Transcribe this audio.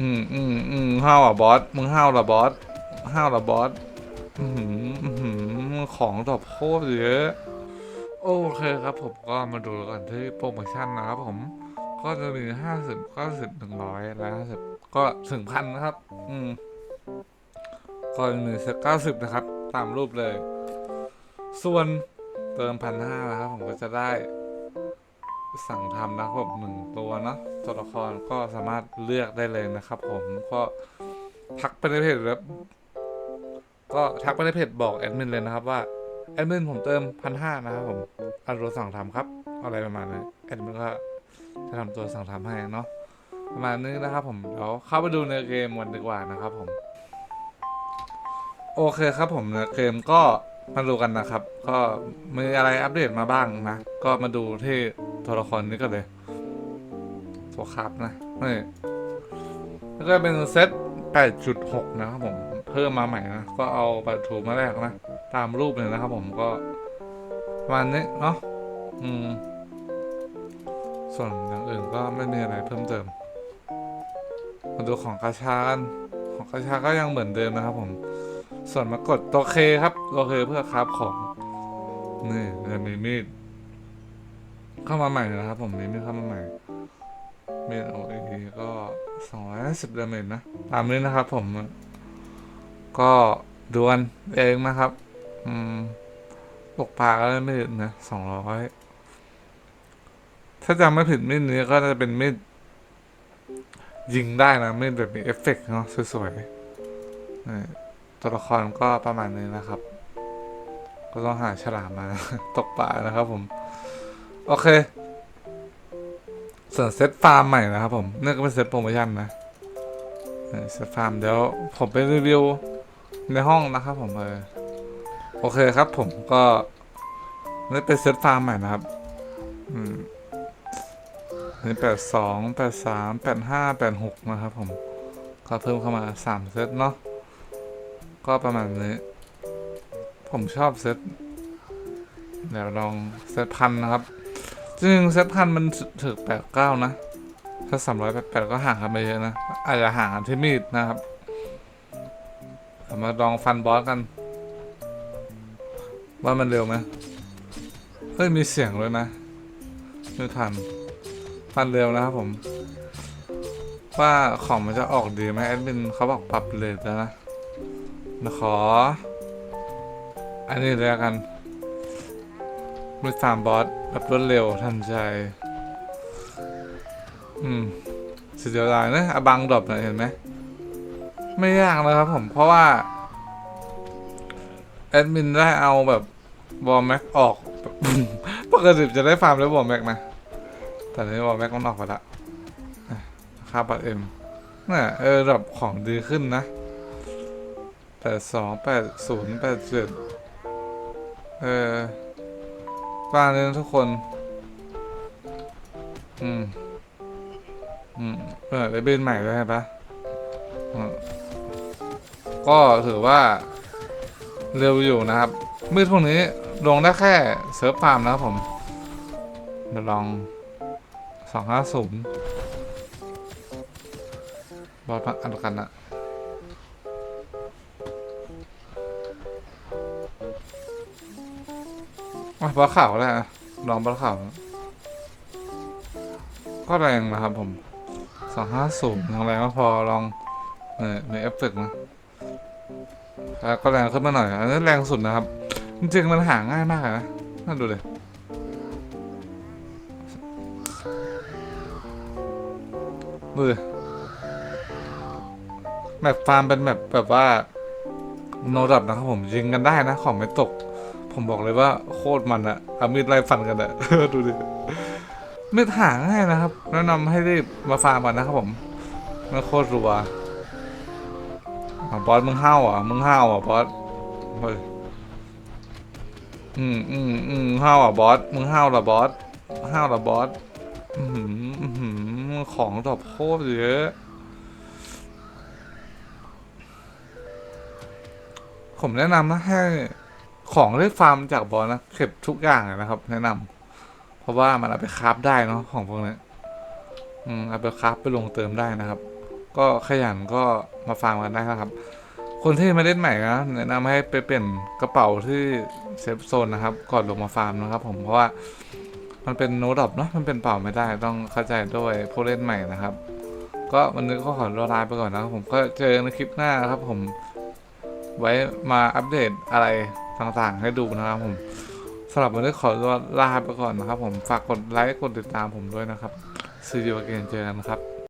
อืมอืมอืมห้าวอะบอส มึงห้าวเหรอบอส ห้าวเหรอบอส อือหืออือหือของดอกโคตรเยอะ โอเคครับผมก็มาดูกันที่โปรโมชั่นนะครับผม ก็จะมีห้าสิบเก้าสิบหนึ่งร้อยและห้าสิบก็ถึงพันนะครับ อืมก็จะมีสักเก้าสิบนะครับ ตามรูปเลย ส่วนเติมพันห้านะครับผมก็จะได้ สั่งทำนะครับผมหนึ่งตัวนะตัวละครก็สามารถเลือกได้เลยนะครับ ผมก็ทักไปในเพจแล้วก็ทักไปในเพจบอกแอดมินเลยนะครับว่าแอดมินผมเติมพันห้านะครับผมอันรู้สั่งทำครับ อะไรประมาณนี้แอดมินก็จะทำตัวสั่งทำให้เนาะประมาณนี้นะครับ ผมเดี๋ยวเข้าไปดูในเกมกันดีกว่านะครับ ผม โอเคครับผมในเกมก็ มาดูกันนะครับ ก็มีอะไรอัปเดตมาบ้างนะ ก็มาดูที่ตัวละครนี้กันเลย ตัวครับนะนี่แล้วก็เป็นเซต 8.6 นะครับผม เพิ่มมาใหม่นะ ก็เอาบัตถูมาแรกนะ ตามรูปเลยนะครับผมก็ประมาณนี้เนาะอืม ส่วนอย่างอื่นก็ไม่มีอะไรเพิ่มเติม มาดูของกระชากันของกระชาก็ยังเหมือนเดิมนะครับผม ส่วนมากดตัวเคครับตัวเคเพื่อคราฟของนี่จะมีมีดเข้ามาใหม่นะครับ ผมมีมีดเข้ามาใหม่มีดโอเอก็สองร้อยสิบดาเมจนะตามนี้นะครับ ผม ก็ดวลเองนะครับ อืมตกปลาก็ได้ไม่ถึงนะสองร้อยถ้าจำไม่ผิดมีดนี้ก็จะเป็นมีดยิงได้นะมีดแบบมีเอฟเฟกต์เนาะสวยๆนี่ ตัวละครก็ประมาณนี้นะครับ ก็ต้องหาฉลามมาตกปลานะครับผม โอเค ส่วนเซตฟาร์มใหม่นะครับผมนี่ก็เป็นเซตโปรโมชั่นนะเซตฟาร์มเดี๋ยวผมไปรีวิวในห้องนะครับผมเออโอเคครับผมก็นี่เป็นเซตฟาร์มใหม่นะครับ อืมนี่แปดสองแปดสามแปดห้าแปดหกนะครับผม ก็เพิ่มเข้ามาสามเซตเนาะ ก็ประมาณนี้ ผมชอบเซตเดี๋ยวลองเซตพันนะครับจริงเซตพันมันถึงแปดเก้านะ ถ้าสามร้อยแปดก็ห่างกันไปเยอะนะ อาจจะห่างกันที่มีดนะครับ มาลองฟันบอสกัน ว่ามันเร็วไหมเฮ้ยมีเสียงเลยนะไม่ทันฟันเร็วนะครับผม ว่าของมันจะออกดีไหมแอดมินเขาบอกปรับเลยแล้วนะ ขอ อันนี้เลยกันมือสามบอสแบบรวดเร็วทันใจ อืมสุดยอดเลยนะอบังดรอปน่อยเห็นไหม ไม่ยากนะครับผม เพราะว่า แอดมินได้เอาแบบบอลแม็กออก ปกติจะได้ฟาร์มแล้วบอลแม็กนะ แต่นี้บอลแม็กมันออกไปละค่าบัตรเอ็มเนี่ยเออแบบของดีขึ้นนะ ปดสองแปดศูนย์แปดเจ็ดเออฟังเลยทุกคน อืม อืมเออได้เบนใหม่ด้วยใช่ปะอืมก็ถือว่า เร็วอยู่นะครับ มืดพวกนี้ลงได้แค่เซิร์ฟฟาร์มนะครับผม เดี๋ยวลองสองห้าศูนย์บอลพักอันกันอะ อะบอลข่าวแล้วอะลองบอลข่าวก็แรงนะครับผมสองห้าศูนย์แรงก็พอลองเออในเอฟเฟกต์นะแล้วก็แรงขึ้นมาหน่อยอันนี้แรงสุดนะครับ จริงๆมันหาง่ายมากนะน่าดูเลยดูดิแบบฟาร์มเป็นแบบแบบว่าโนดับนะครับผมยิงกันได้นะของไม่ตก ผมบอกเลยว่าโคตรมันอะเอามีดไล่ฟันกันอะ ดูดิมีดหาง่ายนะครับแนะนำให้รีบมาฟาร์มก่อนนะครับผมมันโคตรรัวอะบอสมึงห้าวอะมึงห้าวอะบอสเฮ้ยอืมอืมอืมห้าวอะบอสมึงห้าวเหรอบอสห้าวเหรอบอสอือหืออื้อหือของดอกโคตรเยอะผมแนะนำนะให้ ของที่ฟาร์มจากบอสนะเก็บทุกอย่างเลยนะครับ แนะนำเพราะว่ามันเอาไปคราฟได้เนาะของพวกนี้อืมเอาไปคราฟไปลงเติมได้นะครับ ก็ขยันก็มาฟาร์มกันได้นะครับ คนที่มาเล่นใหม่นะแนะนำให้ไปเปลี่ยนกระเป๋าที่เซฟโซนนะครับ ก่อนลงมาฟาร์มนะครับ ผมเพราะว่ามันเป็นโนดอปเนาะมันเป็นเป่าไม่ได้ต้องเข้าใจด้วยผู้เล่นใหม่นะครับ ก็วันนี้ก็ขอลาไปก่อนนะครับผมก็เจอในคลิปหน้านะครับผมไว้มาอัปเดตอะไร ต่างๆ ให้ดูนะครับผมสำหรับวันนี้ขอลาไปก่อนนะครับผมฝากกดไลค์กดติดตามผมด้วยนะครับซีดีวเกนเจอกันครับ